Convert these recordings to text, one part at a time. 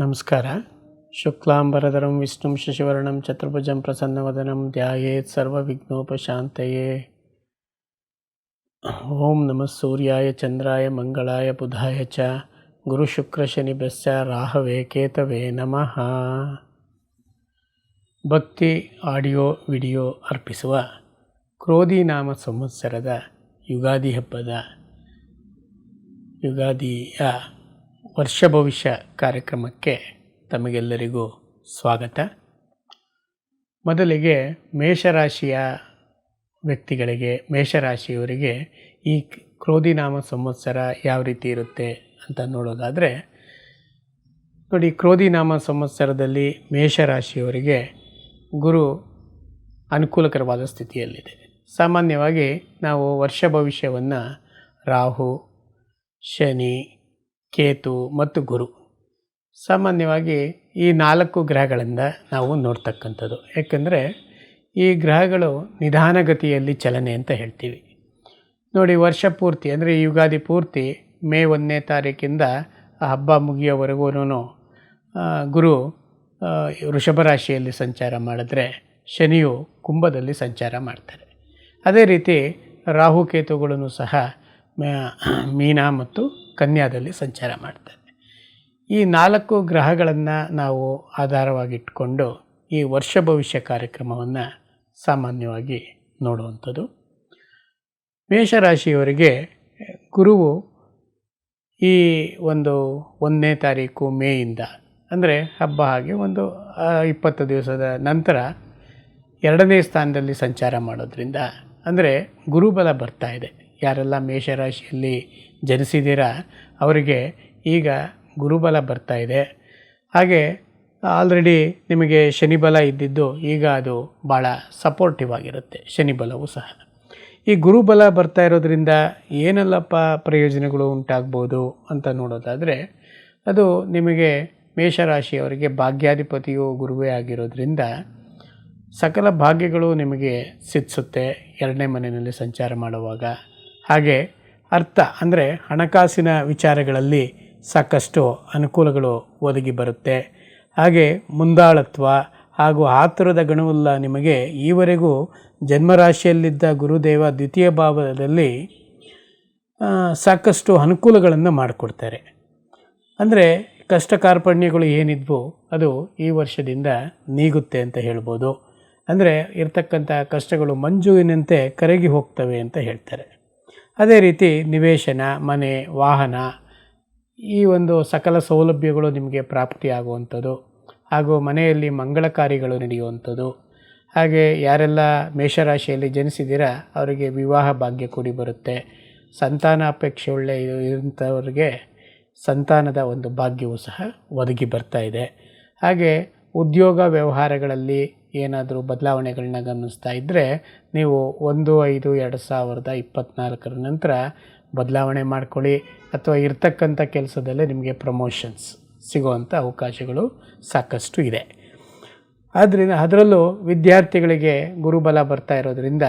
ನಮಸ್ಕಾರ. ಶುಕ್ಲಾಂಬರಧರಂ, ವಿಷ್ಣು, ಶಶಿವರ್ಣಂ, ಚತುರ್ಭುಜಂ, ಪ್ರಸನ್ನವದನಂ, ಧ್ಯಾಯೇತ್, ಸರ್ವವಿಘ್ನೋಪಶಾಂತಯೇ. ಓಂ ನಮಃ ಸೂರ್ಯಾಯ, ಚಂದ್ರಾಯ, ಮಂಗಳಾಯ, ಬುಧಾಯ ಚ. ಗುರು ಶುಕ್ರ ಗುರುಶುಕ್ರಶನಿಭ್ಯಶ್ಚ ರಾಹವೇ, ಕೇತವೇ ನಮಃ. ಭಕ್ತಿ, ಆಡಿಯೋ, ವಿಡಿಯೋ ಅರ್ಪಿಸುವ ಕ್ರೋಧಿ ನಾಮ ಸಂವತ್ಸರದ ಯುಗಾದಿ ಹಬ್ಬದ ಯುಗಾದಿಯ ವರ್ಷ ಭವಿಷ್ಯ ಕಾರ್ಯಕ್ರಮಕ್ಕೆ ತಮಗೆಲ್ಲರಿಗೂ ಸ್ವಾಗತ. ಮೊದಲಿಗೆ ಮೇಷರಾಶಿಯ ವ್ಯಕ್ತಿಗಳಿಗೆ, ಮೇಷರಾಶಿಯವರಿಗೆ ಈ ಕ್ರೋಧಿನಾಮ ಸಂವತ್ಸರ ಯಾವ ರೀತಿ ಇರುತ್ತೆ ಅಂತ ನೋಡೋದಾದರೆ, ನೋಡಿ ಕ್ರೋಧಿನಾಮ ಸಂವತ್ಸರದಲ್ಲಿ ಮೇಷರಾಶಿಯವರಿಗೆ ಗುರು ಅನುಕೂಲಕರವಾದ ಸ್ಥಿತಿಯಲ್ಲಿದೆ. ಸಾಮಾನ್ಯವಾಗಿ ನಾವು ವರ್ಷ ಭವಿಷ್ಯವನ್ನು ರಾಹು, ಶನಿ ಕೇತು ಮತ್ತು ಗುರು. ಸಾಮಾನ್ಯವಾಗಿ ಈ ನಾಲ್ಕು ಗ್ರಹಗಳಿಂದ ನಾವು ನೋಡ್ತಕ್ಕಂಥದ್ದು. ಯಾಕೆಂದರೆ ಈ ಗ್ರಹಗಳು ನಿಧಾನಗತಿಯಲ್ಲಿ ಚಲನೆ ಅಂತ ಹೇಳ್ತೀವಿ. ನೋಡಿ, ವರ್ಷ ಪೂರ್ತಿ, ಅಂದರೆ ಯುಗಾದಿ ಪೂರ್ತಿ, ಮೇ ಒಂದನೇ ತಾರೀಕಿಂದ ಹಬ್ಬ ಮುಗಿಯೋವರೆಗೂ ಗುರು ವೃಷಭ ರಾಶಿಯಲ್ಲಿ ಸಂಚಾರ ಮಾಡಿದ್ರೆ ಶನಿಯು ಕುಂಭದಲ್ಲಿ ಸಂಚಾರ ಮಾಡ್ತಾರೆ. ಅದೇ ರೀತಿ ರಾಹುಕೇತುಗಳನ್ನು ಸಹ ಮೀನ ಮತ್ತು ಕನ್ಯಾದಲ್ಲಿ ಸಂಚಾರ ಮಾಡ್ತಾರೆ. ಈ ನಾಲ್ಕು ಗ್ರಹಗಳನ್ನು ನಾವು ಆಧಾರವಾಗಿಟ್ಕೊಂಡು ಈ ವರ್ಷ ಭವಿಷ್ಯ ಕಾರ್ಯಕ್ರಮವನ್ನು ಸಾಮಾನ್ಯವಾಗಿ ನೋಡುವಂಥದ್ದು. ಮೇಷರಾಶಿಯವರಿಗೆ ಗುರುವು ಈ ಒಂದು ಒಂದನೇ ತಾರೀಕು ಮೇಯಿಂದ, ಅಂದರೆ ಹಬ್ಬ ಹಾಗೆ ಒಂದು ಇಪ್ಪತ್ತು ದಿವಸದ ನಂತರ ಎರಡನೇ ಸ್ಥಾನದಲ್ಲಿ ಸಂಚಾರ ಮಾಡೋದ್ರಿಂದ, ಅಂದರೆ ಗುರುಬಲ ಬರ್ತಾ ಇದೆ. ಯಾರೆಲ್ಲ ಮೇಷರಾಶಿಯಲ್ಲಿ ಜನಿಸಿದ್ದೀರ, ಅವರಿಗೆ ಈಗ ಗುರುಬಲ ಬರ್ತಾ ಇದೆ. ಹಾಗೆ ಆಲ್ರೆಡಿ ನಿಮಗೆ ಶನಿಬಲ ಇದ್ದಿದ್ದು ಈಗ ಅದು ಭಾಳ ಸಪೋರ್ಟಿವ್ ಆಗಿರುತ್ತೆ, ಶನಿಬಲವೂ ಸಹ. ಈ ಗುರುಬಲ ಬರ್ತಾ ಇರೋದ್ರಿಂದ ಏನೆಲ್ಲಪ್ಪ ಪ್ರಯೋಜನಗಳು ಉಂಟಾಗ್ಬೋದು ಅಂತ ನೋಡೋದಾದರೆ, ಅದು ನಿಮಗೆ ಮೇಷರಾಶಿಯವರಿಗೆ ಭಾಗ್ಯಾಧಿಪತಿಯು ಗುರುವೇ ಆಗಿರೋದ್ರಿಂದ ಸಕಲ ಭಾಗ್ಯಗಳು ನಿಮಗೆ ಸಿದ್ಧಿಸುತ್ತೆ, ಎರಡನೇ ಮನೆಯಲ್ಲಿ ಸಂಚಾರ ಮಾಡುವಾಗ. ಹಾಗೆ ಅರ್ಥ ಅಂದರೆ ಹಣಕಾಸಿನ ವಿಚಾರಗಳಲ್ಲಿ ಸಾಕಷ್ಟು ಅನುಕೂಲಗಳು ಒದಗಿ ಬರುತ್ತೆ. ಹಾಗೆ ಮುಂದಾಳತ್ವ ಹಾಗೂ ಆತುರದ ಗಣವುಲ್ಲ ನಿಮಗೆ ಈವರೆಗೂ ಜನ್ಮರಾಶಿಯಲ್ಲಿದ್ದ ಗುರುದೇವ ದ್ವಿತೀಯ ಭಾವದಲ್ಲಿ ಸಾಕಷ್ಟು ಅನುಕೂಲಗಳನ್ನು ಮಾಡಿಕೊಡ್ತಾರೆ. ಅಂದರೆ ಕಷ್ಟ ಕಾರ್ಪಣ್ಯಗಳು ಏನಿದ್ವು ಅದು ಈ ವರ್ಷದಿಂದ ನೀಗುತ್ತೆ ಅಂತ ಹೇಳ್ಬೋದು. ಅಂದರೆ ಇರ್ತಕ್ಕಂಥ ಕಷ್ಟಗಳು ಮಂಜುವಿನಂತೆ ಕರಗಿ ಹೋಗ್ತವೆ ಅಂತ ಹೇಳ್ತಾರೆ. ಅದೇ ರೀತಿ ನಿವೇಶನ, ಮನೆ, ವಾಹನ, ಈ ಒಂದು ಸಕಲ ಸೌಲಭ್ಯಗಳು ನಿಮಗೆ ಪ್ರಾಪ್ತಿಯಾಗುವಂಥದ್ದು. ಹಾಗೂ ಮನೆಯಲ್ಲಿ ಮಂಗಳ ಕಾರ್ಯಗಳು ನಡೆಯುವಂಥದ್ದು. ಹಾಗೆ ಯಾರೆಲ್ಲ ಮೇಷರಾಶಿಯಲ್ಲಿ ಜನಿಸಿದ್ದೀರಾ, ಅವರಿಗೆ ವಿವಾಹ ಭಾಗ್ಯ ಕೂಡಿ ಬರುತ್ತೆ. ಸಂತಾನ ಅಪೇಕ್ಷೆ ಒಳ್ಳೆ ಇರುವಂಥವ್ರಿಗೆ ಸಂತಾನದ ಒಂದು ಭಾಗ್ಯವು ಸಹ ಒದಗಿ ಬರ್ತಾ ಇದೆ. ಹಾಗೆ ಉದ್ಯೋಗ ವ್ಯವಹಾರಗಳಲ್ಲಿ ಏನಾದರೂ ಬದಲಾವಣೆಗಳನ್ನ ಗಮನಿಸ್ತಾ ಇದ್ದರೆ ನೀವು ಒಂದು, ಐದು, ಎರಡು ಸಾವಿರದ ಇಪ್ಪತ್ತ್ನಾಲ್ಕರ ನಂತರ ಬದಲಾವಣೆ ಮಾಡ್ಕೊಳ್ಳಿ. ಅಥವಾ ಇರ್ತಕ್ಕಂಥ ಕೆಲಸದಲ್ಲೇ ನಿಮಗೆ ಪ್ರಮೋಷನ್ಸ್ ಸಿಗುವಂಥ ಅವಕಾಶಗಳು ಸಾಕಷ್ಟು ಇದೆ. ಆದ್ದರಿಂದ ಅದರಲ್ಲೂ ವಿದ್ಯಾರ್ಥಿಗಳಿಗೆ ಗುರುಬಲ ಬರ್ತಾ ಇರೋದರಿಂದ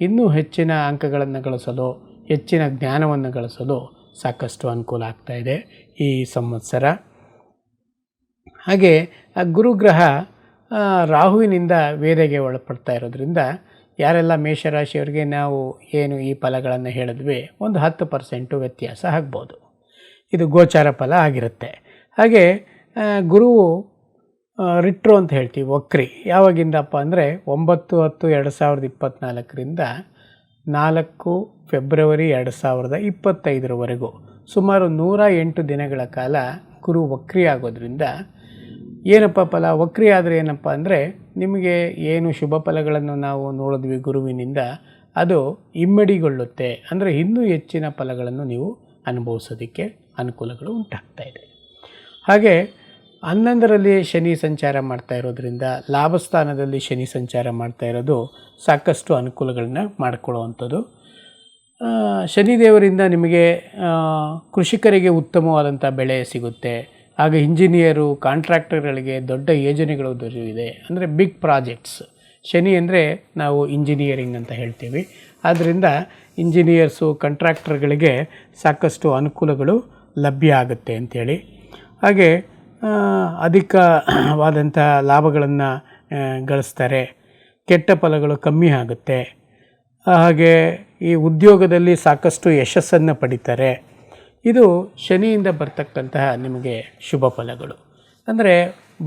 ಇನ್ನೂ ಹೆಚ್ಚಿನ ಅಂಕಗಳನ್ನು ಗಳಿಸಲು ಹೆಚ್ಚಿನ ಜ್ಞಾನವನ್ನು ಗಳಿಸಲು ಸಾಕಷ್ಟು ಅನುಕೂಲ ಆಗ್ತಾ ಇದೆ ಈ ಸಂವತ್ಸರ. ಹಾಗೆ ಆ ಗುರುಗ್ರಹ ರಾಹುವಿನಿಂದ ವೇದೆಗೆ ಒಳಪಡ್ತಾ ಇರೋದ್ರಿಂದ ಯಾರೆಲ್ಲ ಮೇಷರಾಶಿಯವರಿಗೆ ನಾವು ಏನು ಈ ಫಲಗಳನ್ನು ಹೇಳಿದ್ವಿ, ಒಂದು ಹತ್ತು ಪರ್ಸೆಂಟು ವ್ಯತ್ಯಾಸ ಆಗ್ಬೋದು. ಇದು ಗೋಚಾರ ಫಲ ಆಗಿರುತ್ತೆ. ಹಾಗೆ ಗುರುವು ರಿಟ್ರೋ ಅಂತ ಹೇಳ್ತೀವಿ, ವಕ್ರಿ. ಯಾವಾಗಿಂದಪ್ಪ ಅಂದರೆ ಒಂಬತ್ತು ಹತ್ತು ಎರಡು ಸಾವಿರದ ಇಪ್ಪತ್ತ್ನಾಲ್ಕರಿಂದ ನಾಲ್ಕು ಫೆಬ್ರವರಿ ಎರಡು ಸಾವಿರದ ಇಪ್ಪತ್ತೈದರವರೆಗೂ. ಸುಮಾರು ನೂರ ಎಂಟು ದಿನಗಳ ಕಾಲ ಗುರು ವಕ್ರಿ ಆಗೋದ್ರಿಂದ ಏನಪ್ಪ ಫಲ? ವಕ್ರಿ ಆದರೆ ಏನಪ್ಪ ಅಂದರೆ ನಿಮಗೆ ಏನು ಶುಭ ಫಲಗಳನ್ನು ನಾವು ನೋಡಿದ್ವಿ ಗುರುವಿನಿಂದ, ಅದು ಇಮ್ಮಡಿಗೊಳ್ಳುತ್ತೆ ಅಂದರೆ ಇನ್ನೂ ಹೆಚ್ಚಿನ ಫಲಗಳನ್ನು ನೀವು ಅನುಭವಿಸೋದಕ್ಕೆ ಅನುಕೂಲಗಳು ಉಂಟಾಗ್ತಾ ಇದೆ. ಹಾಗೆ ಹನ್ನೊಂದರಲ್ಲಿ ಶನಿ ಸಂಚಾರ ಮಾಡ್ತಾ ಇರೋದ್ರಿಂದ ಲಾಭಸ್ಥಾನದಲ್ಲಿ ಶನಿ ಸಂಚಾರ ಮಾಡ್ತಾ ಇರೋದು ಸಾಕಷ್ಟು ಅನುಕೂಲಗಳನ್ನ ಮಾಡಿಕೊಳ್ಳುವಂಥದ್ದು. ಶನಿದೇವರಿಂದ ನಿಮಗೆ ಕೃಷಿಕರಿಗೆ ಉತ್ತಮವಾದಂಥ ಬೆಳೆ ಸಿಗುತ್ತೆ. ಹಾಗೆ ಇಂಜಿನಿಯರು, ಕಾಂಟ್ರಾಕ್ಟರ್ಗಳಿಗೆ ದೊಡ್ಡ ಯೋಜನೆಗಳು ದೊರೆಯಿದೆ ಅಂದರೆ ಬಿಗ್ ಪ್ರಾಜೆಕ್ಟ್ಸ್ ಶನಿ ಅಂದರೆ ನಾವು ಇಂಜಿನಿಯರಿಂಗ್ ಅಂತ ಹೇಳ್ತೀವಿ. ಆದ್ದರಿಂದ ಇಂಜಿನಿಯರ್ಸು ಕಾಂಟ್ರಾಕ್ಟರ್ಗಳಿಗೆ ಸಾಕಷ್ಟು ಅನುಕೂಲಗಳು ಲಭ್ಯ ಆಗುತ್ತೆ ಅಂಥೇಳಿ ಹಾಗೆ ಅಧಿಕವಾದಂಥ ಲಾಭಗಳನ್ನು ಗಳಿಸ್ತಾರೆ. ಕೆಟ್ಟ ಫಲಗಳು ಕಮ್ಮಿ ಆಗುತ್ತೆ. ಹಾಗೆ ಈ ಉದ್ಯೋಗದಲ್ಲಿ ಸಾಕಷ್ಟು ಯಶಸ್ಸನ್ನು ಪಡಿತಾರೆ. ಇದು ಶನಿಯಿಂದ ಬರ್ತಕ್ಕಂತಹ ನಿಮಗೆ ಶುಭ ಫಲಗಳು. ಅಂದರೆ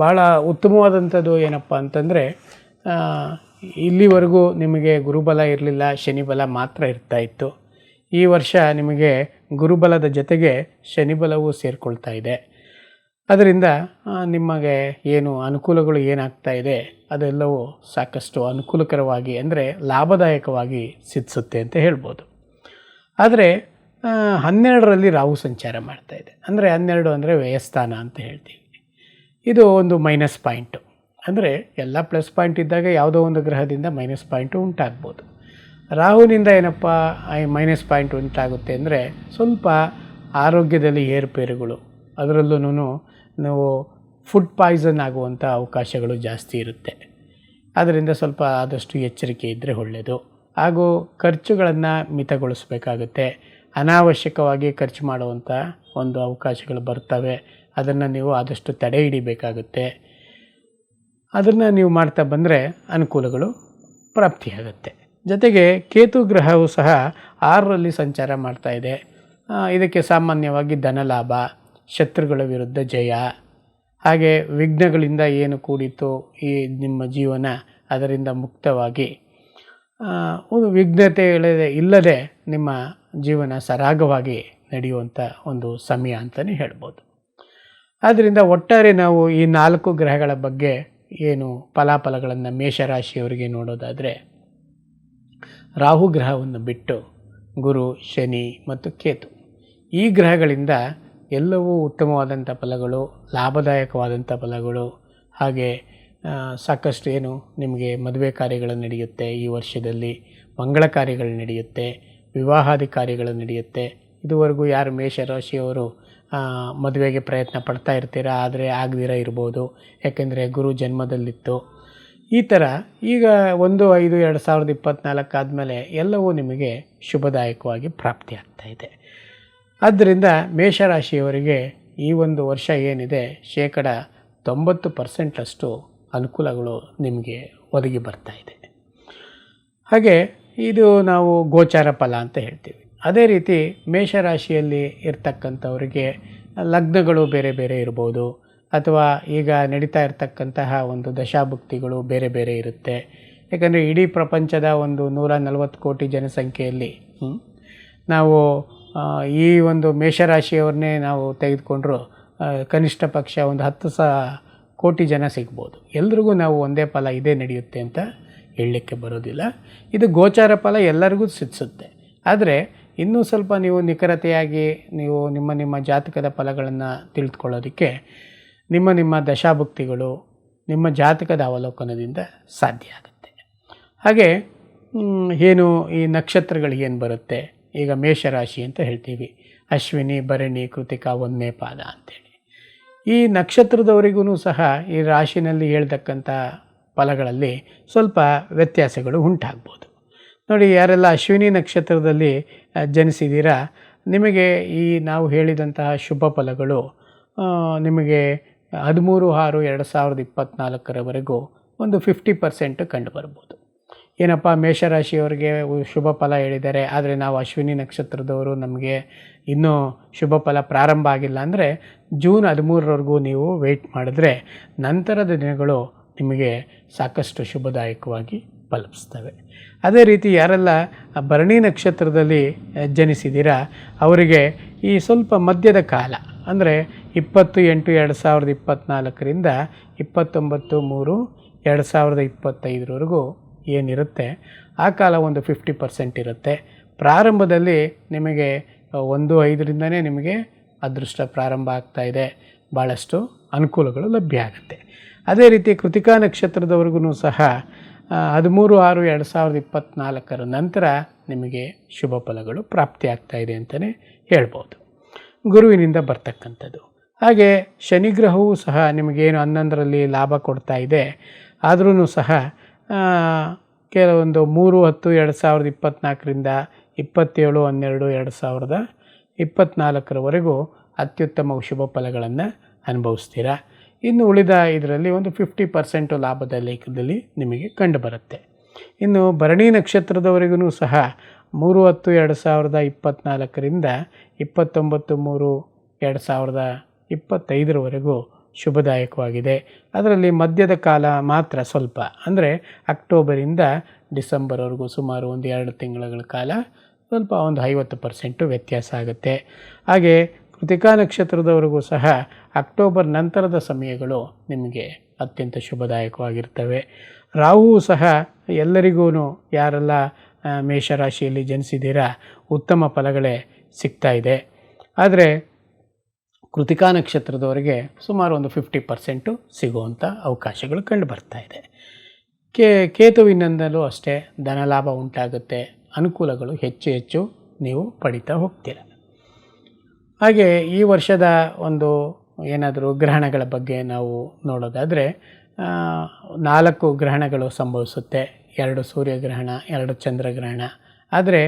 ಭಾಳ ಉತ್ತಮವಾದಂಥದ್ದು ಏನಪ್ಪ ಅಂತಂದರೆ ಇಲ್ಲಿವರೆಗೂ ನಿಮಗೆ ಗುರುಬಲ ಇರಲಿಲ್ಲ, ಶನಿಬಲ ಮಾತ್ರ ಇರ್ತಾ ಇತ್ತು. ಈ ವರ್ಷ ನಿಮಗೆ ಗುರುಬಲದ ಜೊತೆಗೆ ಶನಿಬಲವೂ ಸೇರಿಕೊಳ್ತಾ ಇದೆ. ಅದರಿಂದ ನಿಮಗೆ ಏನು ಅನುಕೂಲಗಳು ಏನಾಗ್ತಾ ಇದೆ, ಅದೆಲ್ಲವೂ ಸಾಕಷ್ಟು ಅನುಕೂಲಕರವಾಗಿ ಅಂದರೆ ಲಾಭದಾಯಕವಾಗಿ ಸಿದ್ಧಿಸುತ್ತೆ ಅಂತ ಹೇಳ್ಬೋದು. ಆದರೆ ಹನ್ನೆರಡರಲ್ಲಿ ರಾಹು ಸಂಚಾರ ಮಾಡ್ತಾ ಇದೆ. ಅಂದರೆ ಹನ್ನೆರಡು ಅಂದರೆ ವ್ಯಯಸ್ಥಾನ ಅಂತ ಹೇಳ್ತೀವಿ. ಇದು ಒಂದು ಮೈನಸ್ ಪಾಯಿಂಟು. ಅಂದರೆ ಎಲ್ಲ ಪ್ಲಸ್ ಪಾಯಿಂಟ್ ಇದ್ದಾಗ ಯಾವುದೋ ಒಂದು ಗ್ರಹದಿಂದ ಮೈನಸ್ ಪಾಯಿಂಟು ಉಂಟಾಗ್ಬೋದು. ರಾಹುನಿಂದ ಏನಪ್ಪ ಮೈನಸ್ ಪಾಯಿಂಟ್ ಉಂಟಾಗುತ್ತೆ ಅಂದರೆ ಸ್ವಲ್ಪ ಆರೋಗ್ಯದಲ್ಲಿ ಏರುಪೇರುಗಳು. ಅದರಲ್ಲೂ ನಾವು ಫುಡ್ ಪಾಯ್ಸನ್ ಆಗುವಂಥ ಅವಕಾಶಗಳು ಜಾಸ್ತಿ ಇರುತ್ತೆ. ಅದರಿಂದ ಸ್ವಲ್ಪ ಆದಷ್ಟು ಎಚ್ಚರಿಕೆ ಇದ್ದರೆ ಒಳ್ಳೆಯದು ಹಾಗೂ ಖರ್ಚುಗಳನ್ನು ಮಿತಗೊಳಿಸಬೇಕಾಗುತ್ತೆ. ಅನಾವಶ್ಯಕವಾಗಿ ಖರ್ಚು ಮಾಡುವಂಥ ಒಂದು ಅವಕಾಶಗಳು ಬರ್ತವೆ. ಅದನ್ನು ನೀವು ಆದಷ್ಟು ತಡೆ ಹಿಡಿಬೇಕಾಗುತ್ತೆ. ಅದನ್ನು ನೀವು ಮಾಡ್ತಾ ಬಂದರೆ ಅನುಕೂಲಗಳು ಪ್ರಾಪ್ತಿಯಾಗುತ್ತೆ ಜೊತೆಗೆ ಕೇತು ಗ್ರಹವು ಸಹ ಆರರಲ್ಲಿ ಸಂಚಾರ ಮಾಡ್ತಾ ಇದೆ. ಇದಕ್ಕೆ ಸಾಮಾನ್ಯವಾಗಿ ಧನಲಾಭ ಶತ್ರುಗಳ ವಿರುದ್ಧ ಜಯ, ಹಾಗೆ ವಿಘ್ನಗಳಿಂದ ಏನು ಕೂಡಿತು ಈ ನಿಮ್ಮ ಜೀವನ ಅದರಿಂದ ಮುಕ್ತವಾಗಿ ಒಂದು ವಿಘ್ನತೆಗಳೇ ಇಲ್ಲದೆ ನಿಮ್ಮ ಜೀವನ ಸರಾಗವಾಗಿ ನಡೆಯುವಂಥ ಒಂದು ಸಮಯ ಅಂತಲೇ ಹೇಳ್ಬೋದು. ಆದ್ದರಿಂದ ಒಟ್ಟಾರೆ ನಾವು ಈ ನಾಲ್ಕು ಗ್ರಹಗಳ ಬಗ್ಗೆ ಏನು ಫಲಾಫಲಗಳನ್ನು ಮೇಷರಾಶಿಯವರಿಗೆ ನೋಡೋದಾದರೆ ರಾಹು ಗ್ರಹವನ್ನು ಬಿಟ್ಟು ಗುರು, ಶನಿ ಮತ್ತು ಕೇತು. ಈ ಗ್ರಹಗಳಿಂದ ಎಲ್ಲವೂ ಉತ್ತಮವಾದಂಥ ಫಲಗಳು, ಲಾಭದಾಯಕವಾದಂಥ ಫಲಗಳು, ಹಾಗೆ ಸಾಕಷ್ಟು ಏನು ನಿಮಗೆ ಮದುವೆ ಕಾರ್ಯಗಳು ನಡೆಯುತ್ತೆ ಈ ವರ್ಷದಲ್ಲಿ, ಮಂಗಳ ಕಾರ್ಯಗಳು ನಡೆಯುತ್ತೆ ವಿವಾಹಾದಿ ಕಾರ್ಯಗಳು ನಡೆಯುತ್ತೆ. ಇದುವರೆಗೂ ಯಾರು ಮೇಷರಾಶಿಯವರು ರಾಶಿಯವರು ಮದುವೆಗೆ ಪ್ರಯತ್ನ ಪಡ್ತಾ ಇರ್ತೀರ? ಆದರೆ ಆಗದಿರ ಇರ್ಬೋದು. ಯಾಕೆಂದರೆ ಗುರು ಜನ್ಮದಲ್ಲಿತ್ತು. ಈ ಥರ ಈಗ ಒಂದು, ಐದು, ಎರಡು ಸಾವಿರದ ಇಪ್ಪತ್ತ್ನಾಲ್ಕು ಆದಮೇಲೆ ಎಲ್ಲವೂ ನಿಮಗೆ ಶುಭದಾಯಕವಾಗಿ ಪ್ರಾಪ್ತಿಯಾಗ್ತಾ ಇದೆ. ಆದ್ದರಿಂದ ಮೇಷರಾಶಿಯವರಿಗೆ ಈ ಒಂದು ವರ್ಷ ಏನಿದೆ, ಶೇಕಡ ತೊಂಬತ್ತು ಪರ್ಸೆಂಟಷ್ಟು ಅನುಕೂಲಗಳು ನಿಮಗೆ ಒದಗಿ ಬರ್ತಾ ಇದೆ. ಹಾಗೆ ಇದು ನಾವು ಗೋಚಾರ ಫಲ ಅಂತ ಹೇಳ್ತೀವಿ. ಅದೇ ರೀತಿ ಮೇಷರಾಶಿಯಲ್ಲಿ ಇರ್ತಕ್ಕಂಥವರಿಗೆ ಲಗ್ನಗಳು ಬೇರೆ ಬೇರೆ ಇರ್ಬೋದು, ಅಥವಾ ಈಗ ನಡೀತಾ ಇರತಕ್ಕಂತಹ ಒಂದು ದಶಾಭುಕ್ತಿಗಳು ಬೇರೆ ಬೇರೆ ಇರುತ್ತೆ. ಯಾಕಂದರೆ ಇಡೀ ಪ್ರಪಂಚದ ಒಂದು ನೂರ ನಲವತ್ತು ಕೋಟಿ ಜನಸಂಖ್ಯೆಯಲ್ಲಿ ನಾವು ಈ ಒಂದು ಮೇಷರಾಶಿಯವ್ರನ್ನೇ ನಾವು ತೆಗೆದುಕೊಂಡ್ರು ಕನಿಷ್ಠ ಪಕ್ಷ ಒಂದು ಹತ್ತು ಸಹ ಕೋಟಿ ಜನ ಸಿಗ್ಬೋದು. ಎಲ್ರಿಗೂ ನಾವು ಒಂದೇ ಫಲ ಇದೇ ನಡೆಯುತ್ತೆ ಅಂತ ಹೇಳಲಿಕ್ಕೆ ಬರೋದಿಲ್ಲ. ಇದು ಗೋಚಾರ ಫಲ ಎಲ್ಲರಿಗೂ ಸಿದ್ಧಿಸುತ್ತೆ ಆದರೆ ಇನ್ನೂ ಸ್ವಲ್ಪ ನೀವು ನಿಖರತೆಯಾಗಿ ನೀವು ನಿಮ್ಮ ನಿಮ್ಮ ಜಾತಕದ ಫಲಗಳನ್ನು ತಿಳಿದುಕೊಳ್ಳೋದಕ್ಕೆ ನಿಮ್ಮ ನಿಮ್ಮ ದಶಾಭುಕ್ತಿಗಳು ನಿಮ್ಮ ಜಾತಕದ ಅವಲೋಕನದಿಂದ ಸಾಧ್ಯ ಆಗುತ್ತೆ. ಹಾಗೆ ಏನು ಈ ನಕ್ಷತ್ರಗಳು ಏನು ಬರುತ್ತೆ? ಈಗ ಮೇಷರಾಶಿ ಅಂತ ಹೇಳ್ತೀವಿ. ಅಶ್ವಿನಿ, ಭರಣಿ, ಕೃತಿಕಾ ಒಂದನೇ ಪಾದ ಅಂತೇಳಿ. ಈ ನಕ್ಷತ್ರದವರಿಗೂ ಸಹ ಈ ರಾಶಿನಲ್ಲಿ ಹೇಳ್ತಕ್ಕಂಥ ಫಲಗಳಲ್ಲಿ ಸ್ವಲ್ಪ ವ್ಯತ್ಯಾಸಗಳು ಉಂಟಾಗ್ಬೋದು. ನೋಡಿ, ಯಾರೆಲ್ಲ ಅಶ್ವಿನಿ ನಕ್ಷತ್ರದಲ್ಲಿ ಜನಿಸಿದ್ದೀರಾ ನಿಮಗೆ ಈ ನಾವು ಹೇಳಿದಂತಹ ಶುಭ ಫಲಗಳು ನಿಮಗೆ ಹದಿಮೂರು ಆರು ಎರಡು ಸಾವಿರದ ಇಪ್ಪತ್ತ್ನಾಲ್ಕರವರೆಗೂ ಒಂದು ಫಿಫ್ಟಿ ಪರ್ಸೆಂಟ್ ಕಂಡು ಬರ್ಬೋದು ಏನಪ್ಪ, ಮೇಷರಾಶಿಯವರಿಗೆ ಶುಭ ಫಲ ಹೇಳಿದ್ದಾರೆ ಆದರೆ ನಾವು ಅಶ್ವಿನಿ ನಕ್ಷತ್ರದವರು, ನಮಗೆ ಇನ್ನೂ ಶುಭ ಫಲ ಪ್ರಾರಂಭ ಆಗಿಲ್ಲ ಅಂದರೆ, ಜೂನ್ ಹದಿಮೂರರವರೆಗೂ ನೀವು ವೆಯ್ಟ್ ಮಾಡಿದ್ರೆ, ನಂತರದ ದಿನಗಳು ನಿಮಗೆ ಸಾಕಷ್ಟು ಶುಭದಾಯಕವಾಗಿ ಫಲಿಸ್ತವೆ ಅದೇ ರೀತಿ ಯಾರೆಲ್ಲ ಭರಣಿ ನಕ್ಷತ್ರದಲ್ಲಿ ಜನಿಸಿದ್ದೀರಾ, ಅವರಿಗೆ ಈ ಸ್ವಲ್ಪ ಮಧ್ಯದ ಕಾಲ, ಅಂದರೆ ಇಪ್ಪತ್ತು ಎಂಟು ಎರಡು ಸಾವಿರದ ಇಪ್ಪತ್ತ್ನಾಲ್ಕರಿಂದ ಇಪ್ಪತ್ತೊಂಬತ್ತು ಮೂರು ಎರಡು ಸಾವಿರದ ಇಪ್ಪತ್ತೈದರವರೆಗೂ ಏನಿರುತ್ತೆ, ಆ ಕಾಲ ಒಂದು ಫಿಫ್ಟಿ ಪರ್ಸೆಂಟ್ ಇರುತ್ತೆ. ಪ್ರಾರಂಭದಲ್ಲಿ ನಿಮಗೆ ಒಂದು ಐದರಿಂದನೇ ನಿಮಗೆ ಅದೃಷ್ಟ ಪ್ರಾರಂಭ ಆಗ್ತಾ ಇದೆ. ಭಾಳಷ್ಟು ಅನುಕೂಲಗಳು ಲಭ್ಯ ಆಗುತ್ತೆ. ಅದೇ ರೀತಿ ಕೃತಿಕಾ ನಕ್ಷತ್ರದವರೆಗೂ ಸಹ ಹದಿಮೂರು ಆರು ಎರಡು ಸಾವಿರದ ಇಪ್ಪತ್ತ್ನಾಲ್ಕರ ನಂತರ ನಿಮಗೆ ಶುಭ ಫಲಗಳು ಪ್ರಾಪ್ತಿಯಾಗ್ತಾ ಇದೆ ಅಂತಲೇ ಹೇಳ್ಬೋದು. ಗುರುವಿನಿಂದ ಬರ್ತಕ್ಕಂಥದ್ದು. ಹಾಗೆ ಶನಿಗ್ರಹವೂ ಸಹ ನಿಮಗೇನು ಹನ್ನೊಂದರಲ್ಲಿ ಲಾಭ ಕೊಡ್ತಾ ಇದೆ ಆದ್ರೂ ಸಹ ಕೆಲವೊಂದು ಮೂರು ಹತ್ತು ಎರಡು ಸಾವಿರದ ಇಪ್ಪತ್ತ್ನಾಲ್ಕರಿಂದ ಇಪ್ಪತ್ತೇಳು ಹನ್ನೆರಡು ಎರಡು ಸಾವಿರದ ಇಪ್ಪತ್ತ್ನಾಲ್ಕರವರೆಗೂ ಅತ್ಯುತ್ತಮ ಶುಭ ಫಲಗಳನ್ನು ಅನುಭವಿಸ್ತೀರಾ? ಇನ್ನು ಉಳಿದ ಇದರಲ್ಲಿ ಒಂದು ಫಿಫ್ಟಿ ಪರ್ಸೆಂಟು ಲಾಭದ ಲೇಖದಲ್ಲಿ ನಿಮಗೆ ಕಂಡುಬರುತ್ತೆ ಇನ್ನು ಭರಣಿ ನಕ್ಷತ್ರದವರೆಗೂ ಸಹ ಮೂರು ಹತ್ತು ಎರಡು ಸಾವಿರದ ಇಪ್ಪತ್ತ್ನಾಲ್ಕರಿಂದ ಇಪ್ಪತ್ತೊಂಬತ್ತು ಮೂರು ಎರಡು ಸಾವಿರದ ಇಪ್ಪತ್ತೈದರವರೆಗೂ ಶುಭದಾಯಕವಾಗಿದೆ. ಅದರಲ್ಲಿ ಮಧ್ಯದ ಕಾಲ ಮಾತ್ರ ಸ್ವಲ್ಪ. ಅಂದರೆ ಅಕ್ಟೋಬರಿಂದ ಡಿಸೆಂಬರ್ವರೆಗೂ ಸುಮಾರು ಒಂದು ಎರಡು ತಿಂಗಳ ಕಾಲ ಸ್ವಲ್ಪ ಒಂದು ಐವತ್ತು ಪರ್ಸೆಂಟು ವ್ಯತ್ಯಾಸ ಆಗುತ್ತೆ. ಹಾಗೆ ಕೃತಿಕಾ ನಕ್ಷತ್ರದವರೆಗೂ ಸಹ ಅಕ್ಟೋಬರ್ ನಂತರದ ಸಮಯಗಳು ನಿಮಗೆ ಅತ್ಯಂತ ಶುಭದಾಯಕವಾಗಿರ್ತವೆ. ರಾಹು ಸಹ ಎಲ್ಲರಿಗೂ ಯಾರೆಲ್ಲ ಮೇಷರಾಶಿಯಲ್ಲಿ ಜನಿಸಿದ್ದೀರಾ, ಉತ್ತಮ ಫಲಗಳೇ ಸಿಗ್ತಾ ಇದೆ. ಆದರೆ ಕೃತಿಕಾ ನಕ್ಷತ್ರದವರಿಗೆ ಸುಮಾರು ಒಂದು ಫಿಫ್ಟಿ ಪರ್ಸೆಂಟು ಸಿಗುವಂಥ ಅವಕಾಶಗಳು ಕಂಡು ಬರ್ತಾ ಇದೆ. ಕೇ, ಕೇತುವಿನಿಂದಲೂ ಅಷ್ಟೇ ಧನಲಾಭ ಉಂಟಾಗುತ್ತೆ. ಅನುಕೂಲಗಳು ಹೆಚ್ಚು ಹೆಚ್ಚು ನೀವು ಪಡಿತಾ ಹೋಗ್ತೀರ. ಹಾಗೆ ಈ ವರ್ಷದ ಒಂದು ಏನಾದರೂ ಗ್ರಹಣಗಳ ಬಗ್ಗೆ ನಾವು ನೋಡೋದಾದರೆ ನಾಲ್ಕು ಗ್ರಹಣಗಳು ಸಂಭವಿಸುತ್ತೆ. ಎರಡು ಸೂರ್ಯಗ್ರಹಣ, ಎರಡು ಚಂದ್ರಗ್ರಹಣ. ಆದರೆ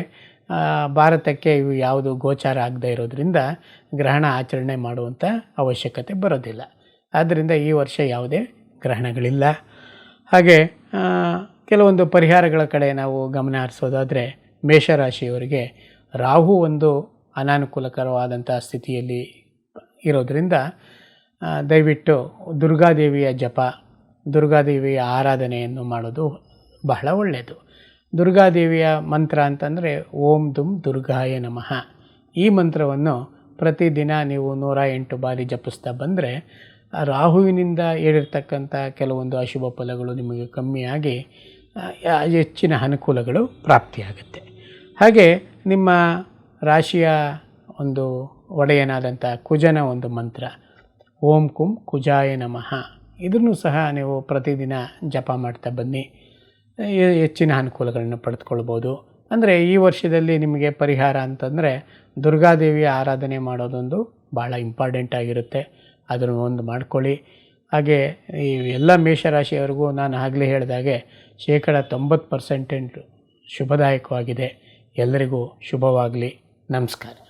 ಭಾರತಕ್ಕೆ ಇವು ಯಾವುದು ಗೋಚಾರ ಆಗದೇ ಇರೋದ್ರಿಂದ ಗ್ರಹಣ ಆಚರಣೆ ಮಾಡುವಂಥ ಅವಶ್ಯಕತೆ ಬರೋದಿಲ್ಲ. ಆದ್ದರಿಂದ ಈ ವರ್ಷ ಯಾವುದೇ ಗ್ರಹಣಗಳಿಲ್ಲ. ಹಾಗೆ ಕೆಲವೊಂದು ಪರಿಹಾರಗಳ ಕಡೆ ನಾವು ಗಮನ ಹರಿಸೋದಾದರೆ, ಮೇಷರಾಶಿಯವರಿಗೆ ರಾಹು ಒಂದು ಅನಾನುಕೂಲಕರವಾದಂಥ ಸ್ಥಿತಿಯಲ್ಲಿ ಇರೋದರಿಂದ ದಯವಿಟ್ಟು ದುರ್ಗಾದೇವಿಯ ಜಪ, ದುರ್ಗಾದೇವಿಯ ಆರಾಧನೆಯನ್ನು ಮಾಡೋದು ಬಹಳ ಒಳ್ಳೆಯದು. ದುರ್ಗಾದೇವಿಯ ಮಂತ್ರ ಅಂತಂದರೆ, ಓಂ ದುಂ ದುರ್ಗಾಯ ನಮಃ. ಈ ಮಂತ್ರವನ್ನು ಪ್ರತಿದಿನ ನೀವು ನೂರ ಎಂಟು ಬಾರಿ ಜಪಿಸ್ತಾ ಬಂದರೆ, ರಾಹುವಿನಿಂದ ಏಳಿರ್ತಕ್ಕಂಥ ಕೆಲವೊಂದು ಅಶುಭ ಫಲಗಳು ನಿಮಗೆ ಕಮ್ಮಿಯಾಗಿ ಹೆಚ್ಚಿನ ಅನುಕೂಲಗಳು ಪ್ರಾಪ್ತಿಯಾಗುತ್ತೆ. ಹಾಗೆ ನಿಮ್ಮ ರಾಶಿಯ ಒಂದು ಒಡೆಯನಾದಂಥ ಕುಜನ ಒಂದು ಮಂತ್ರ. ಓಂ ಕುಂ ಕುಜಾಯ ನಮಃ. ಇದನ್ನು ಸಹ ನೀವು ಪ್ರತಿದಿನ ಜಪ ಮಾಡ್ತಾ ಬನ್ನಿ. ಹೆಚ್ಚಿನ ಅನುಕೂಲಗಳನ್ನು ಪಡೆದುಕೊಳ್ಬೋದು. ಅಂದರೆ ಈ ವರ್ಷದಲ್ಲಿ ನಿಮಗೆ ಪರಿಹಾರ ಅಂತಂದರೆ ದುರ್ಗಾದೇವಿಯ ಆರಾಧನೆ ಮಾಡೋದೊಂದು ಭಾಳ ಇಂಪಾರ್ಟೆಂಟ್ ಆಗಿರುತ್ತೆ. ಅದನ್ನು ಒಂದು ಮಾಡ್ಕೊಳ್ಳಿ. ಹಾಗೆ ಈ ಎಲ್ಲ ಮೇಷರಾಶಿಯವರೆಗೂ ನಾನು ಆಗಲೇ ಹೇಳಿದಾಗೆ ಶೇಕಡ ತೊಂಬತ್ತು ಪರ್ಸೆಂಟೆಂಟ್ ಶುಭದಾಯಕವಾಗಿದೆ. ಎಲ್ಲರಿಗೂ ಶುಭವಾಗಲಿ. ನಮಸ್ಕಾರ.